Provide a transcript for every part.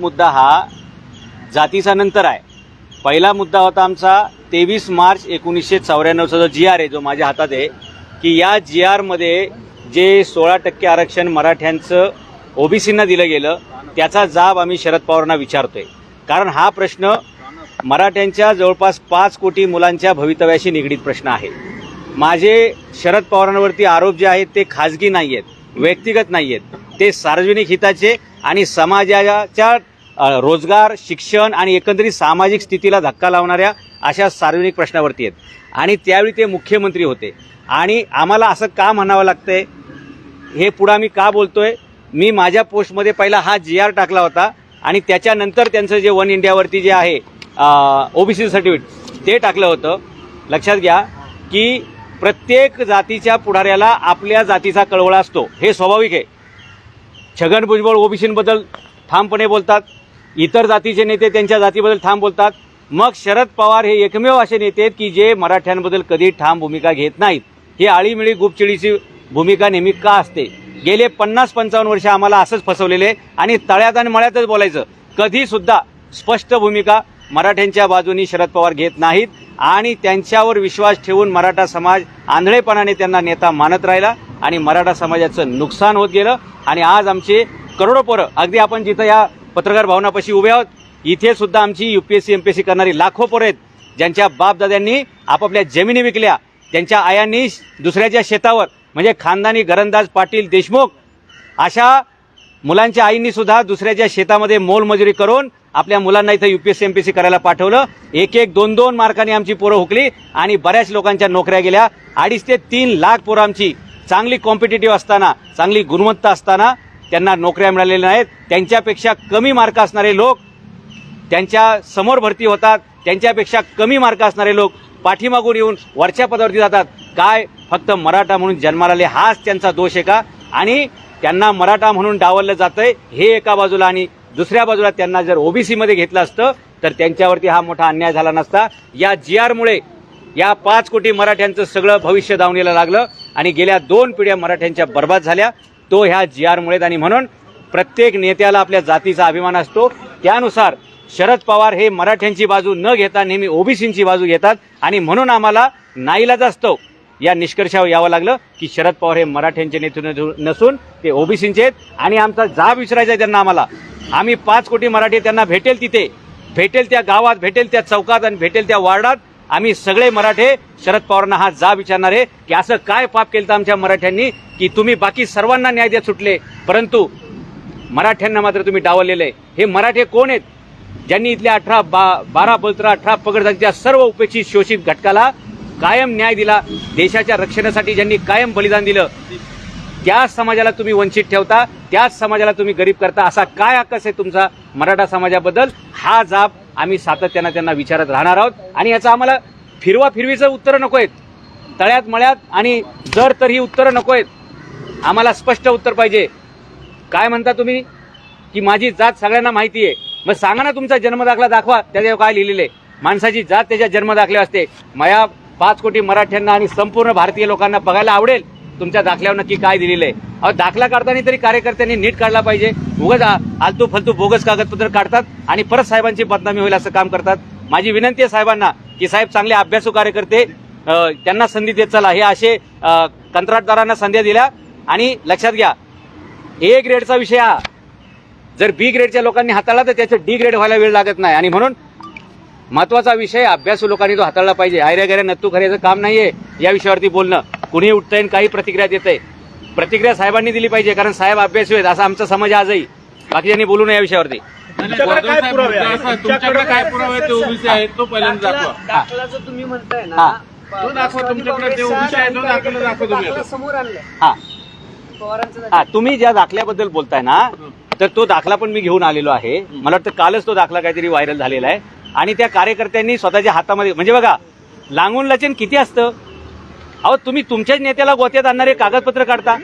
मुद्दा हा जातीचा नंतर आहे. पहिला मुद्दा होता आमचा तेवीस मार्च एकोणीसशे चौऱ्याण्णवचा जो जी आर आहे जो माझ्या हातात आहे की या जी आरमध्ये जे सोळा टक्के आरक्षण मराठ्यांचं ओबीसींना दिलं गेलं त्याचा जाब आम्ही शरद पवारांना विचारतोय. कारण हा प्रश्न मराठ्यांच्या जवळपास पाच कोटी मुलांच्या भवितव्याशी निगडीत प्रश्न आहे. माझे शरद पवारांवरती आरोप जे आहेत ते खाजगी नाही आहेत व्यक्तिगत नाही आहेत ते सार्वजनिक हिताचे आणि समाजाच्या रोजगार शिक्षण आणि एकंदरीत सामाजिक स्थितीला धक्का लावणाऱ्या अशा सार्वजनिक प्रश्नावरती आहेत. आणि त्यावेळी ते मुख्यमंत्री होते. आणि आम्हाला असं का म्हणावं लागतंय? हे पुढं मी का बोलतोय? मी माझ्या पोस्टमध्ये पहिला हा जी आर टाकला होता आणि त्याच्यानंतर त्यांचं जे वन इंडियावरती जे आहे ओबीसी सर्टिफिकेट ते टाकलं होतं. लक्षात घ्या की प्रत्येक जातीच्या पुढाऱ्याला आपल्या जातीचा कळवळा असतो. हे स्वाभाविक आहे. छगन भुजबळ ओबीसींबद्दल ठामपणे बोलतात. इतर जातीचे नेते त्यांच्या जातीबद्दल ठाम बोलतात. मग शरद पवार हे एकमेव असे नेते आहेत की जे मराठ्यांबद्दल कधी ठाम भूमिका घेत नाहीत. ही आळीमिळी गुपचिडीची भूमिका नेहमी का असते? गेले पन्नास पंचावन्न वर्ष आम्हाला असंच फसवलेले आणि तळ्यात आणि मळ्यातच बोलायचं. कधीसुद्धा स्पष्ट भूमिका मराठ्यांच्या बाजूनी शरद पवार घेत नाहीत आणि त्यांच्यावर विश्वास ठेवून मराठा समाज आंधळेपणाने त्यांना नेता मानत राहिला. आणि मराठा समाजाचं नुकसान होत गेलं आणि आज आमचे करोडो पोरं अगदी आपण जिथं या पत्रकार भवनापाशी उभे आहोत इथे सुद्धा आमची एस सी करणारी लाखो पोरं आहेत ज्यांच्या बापदाद्यांनी आपापल्या जमिनी विकल्या त्यांच्या आयांनी दुसऱ्याच्या शेतावर म्हणजे खानदानी घरंदाज पाटील देशमुख अशा मुलांच्या आईंनी सुद्धा दुसऱ्याच्या शेतामध्ये मोलमजुरी करून आपल्या मुलांना इथं युपीएससी एमपीएससी करायला पाठवलं. एक एक दोन दोन मार्कांनी आमची पोरं हुकली आणि बऱ्याच लोकांच्या नोकऱ्या गेल्या. अडीच ते तीन लाख पोरं आमची चांगली कॉम्पिटेटिव्ह असताना चांगली गुणवत्ता असताना त्यांना नोकऱ्या मिळालेल्या नाहीत. त्यांच्यापेक्षा कमी मार्क असणारे लोक त्यांच्यासमोर भरती होतात. त्यांच्यापेक्षा कमी मार्क असणारे लोक पाठीमागून येऊन वरच्या पदावरती जातात. काय? फक्त मराठा म्हणून जन्माला आले हाच त्यांचा दोष आहे का? आणि त्यांना मराठा म्हणून डावललं जातंय हे एका बाजूला आणि दुसऱ्या बाजूला त्यांना जर ओबीसीमध्ये घेतलं असतं तर त्यांच्यावरती हा मोठा अन्याय झाला नसता. या जी आरमुळे या पाच कोटी मराठ्यांचं सगळं भविष्य दावणीला लागलं. आणि गेल्या दोन पिढ्या मराठ्यांच्या बर्बाद झाल्या. तो ह्या जी आरमुळे आणि म्हणून प्रत्येक नेत्याला आपल्या जातीचा अभिमान असतो. त्यानुसार शरद पवार हे मराठ्यांची बाजू न घेता नेहमी ओबीसींची बाजू घेतात आणि म्हणून आम्हाला नाईलाज असतो. या निष्कर्षावर यावं लागलं की शरद पवार हे मराठ्यांचे नेते नसून ते ओबीसींचे आहेत आणि आमचा जाब विचारायचा आहे त्यांना आम्हाला. आम्ही पाच कोटी मराठी त्यांना भेटेल तिथे. भेटेल त्या गावात भेटेल त्या चौकात आणि भेटेल त्या वार्डात. आम्ही सगळे मराठे शरद पवारांना हा जा विचारणार आहे की असं काय पाप केलं आमच्या मराठ्यांनी की तुम्ही बाकी सर्वांना न्याय देत सुटले? परंतु मराठ्यांना मात्र तुम्ही डावलेलं आहे. हे मराठे कोण आहेत? ज्यांनी इथल्या अठरा बा बारा बलतरा अठरा पगडजातीच्या सर्व उपेक्षित शोषित घटकाला कायम न्याय दिला देशाच्या रक्षणासाठी ज्यांनी कायम बलिदान दिलं त्याच समाजाला तुम्ही वंचित ठेवता त्याच समाजाला तुम्ही गरीब करता असा काय आकस आहे तुमचा मराठा समाजाबद्दल? हा जाब आम्ही सातत्यानं त्यांना विचारत राहणार आहोत. आणि याचं आम्हाला फिरवा फिरवीचं उत्तरं नको आहेत. तळ्यात मळ्यात आणि जर तर ही उत्तरं नको आहेत. आम्हाला स्पष्ट उत्तर पाहिजे. काय म्हणता तुम्ही? की माझी जात सगळ्यांना माहिती आहे मग सांगा ना तुमचा जन्मदाखला दाखवा. त्याच्यावर काय लिहिलेलं आहे? माणसाची जात त्याच्या जन्मदाखल्या असते. मया पाच कोटी मराठ्यांना आणि संपूर्ण भारतीय लोकांना बघायला आवडेल. तुमच्या दाखल्यावर नक्की काय दिलेलं आहे? अहो दाखला काढताना तरी कार्यकर्त्यांनी नीट काढला पाहिजे. उगाच आलतू फालतू बोगस कागदपत्र काढतात आणि परत साहेबांची बदनामी होईल असं काम करतात. माझी विनंती आहे साहेबांना की साहेब चांगले अभ्यासू कार्यकर्ते त्यांना संधी देत चला. हे असे कंत्राटदारांना संध्या दिल्या. आणि लक्षात घ्या ए ग्रेडचा विषय हा. जर बी ग्रेडच्या लोकांनी हाताळला तर त्याचं डी ग्रेड व्हायला वेळ लागत नाही. आणि म्हणून महत्त्वाचा विषय अभ्यासू लोकांनी तो हाताळला पाहिजे. आयऱ्या गैऱ्या नत्तू खऱ्याचं काम नाहीये या विषयावरती बोलणं. कुणी उठतंय आणि काही प्रतिक्रिया देतंय. प्रतिक्रिया साहेबांनी दिली पाहिजे कारण साहेब अभ्यासू आहेत असा आमचा समाज आजही. बाकीच्यांनी बोलू नये या विषयावरती. तुमच्याकडे काय पुरावे आहेत? तुमच्याकडे काय पुरावे आहेत? ते ओबीसी आहेत तो पहिल्यांदा दाखला दाखवा. दाखला जो तुम्ही म्हणताय हा. ना तो दाखवा, तुमच्याकडे ते उभीचे आहे, तो दाखला दाखवा तुम्ही दाखला आता. समोर आणलाय. हा. पवारांचं हा तुम्ही ज्या दाखल्याबद्दल बोलताय ना तर तो दाखला पण मी घेऊन आलेलो आहे. मला वाटतं कालच तो दाखला काहीतरी व्हायरल झालेला आहे. आणि त्या कार्यकर्त्यांनी स्वतःच्या हातामध्ये म्हणजे बघा लांगून लचन किती असतं? अहो तुम्ही तुमच्याच नेत्याला गोत्यात आणणारे कागदपत्र काढता?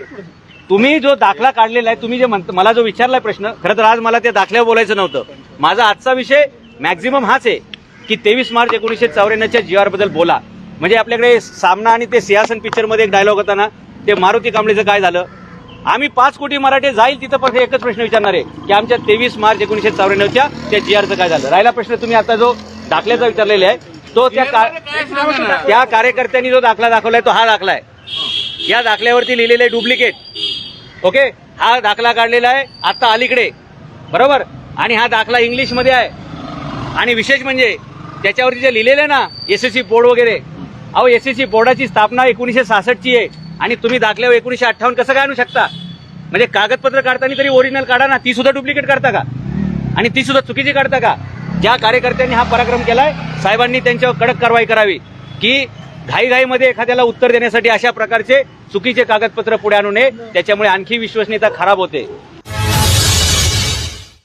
तुम्ही जो दाखला काढलेला आहे तुम्ही जे म्हणता मला जो विचारलाय प्रश्न खरं तर आज मला त्या दाखल्यावर बोलायचं नव्हतं. माझा आजचा विषय मॅक्झिमम हाच आहे की तेवीस मार्च एकोणीसशे चौऱ्याण्णवच्या जी आरबद्दल बोला. म्हणजे आपल्याकडे सामना आणि ते सिंहासन पिक्चरमध्ये एक डायलॉग होता ना ते मारुती कांबळेचं काय झालं? आम्ही पाच कोटी मराठे जाईल तिथं पण एकच प्रश्न विचारणार आहे की आमच्या तेवीस मार्च एकोणीसशे चौऱ्याण्णवच्या त्या जी आरचं काय झालं? राहिला प्रश्न तुम्ही आता जो दाखल्याचा विचारलेला आहे तो त्या का- कार्यकर्त्यांनी जो दाखला दाखवलाय तो हा दाखला आहे या दाखल्यावरती लिहिलेलं आहे डुप्लिकेट. ओके? हा दाखला काढलेला आहे आता अलीकडे. बरोबर? आणि हा दाखला इंग्लिशमध्ये आहे. आणि विशेष म्हणजे त्याच्यावरती जे लिहिलेलं आहे ना एस एस सी बोर्ड वगैरे अहो एस एस सी बोर्डाची स्थापना एकोणीसशे सहासष्टची आहे. आणि तुम्ही दाखल्यावर एकोणीसशे अठ्ठावन्न कसं काय आणू शकता? म्हणजे कागदपत्र काढताना तरी ओरिजिनल काढा ना ती सुद्धा डुप्लिकेट काढता का? आणि ती सुद्धा चुकीची काढता का? ज्या कार्यकर्त्यांनी हा पराक्रम केलाय साहेबांनी त्यांच्यावर कडक कारवाई करावी. की घाईघाईमध्ये एखाद्याला उत्तर देण्यासाठी अशा प्रकारचे चुकीचे कागदपत्र पुढे आणू नये त्याच्यामुळे आणखी विश्वसनीयता खराब होते.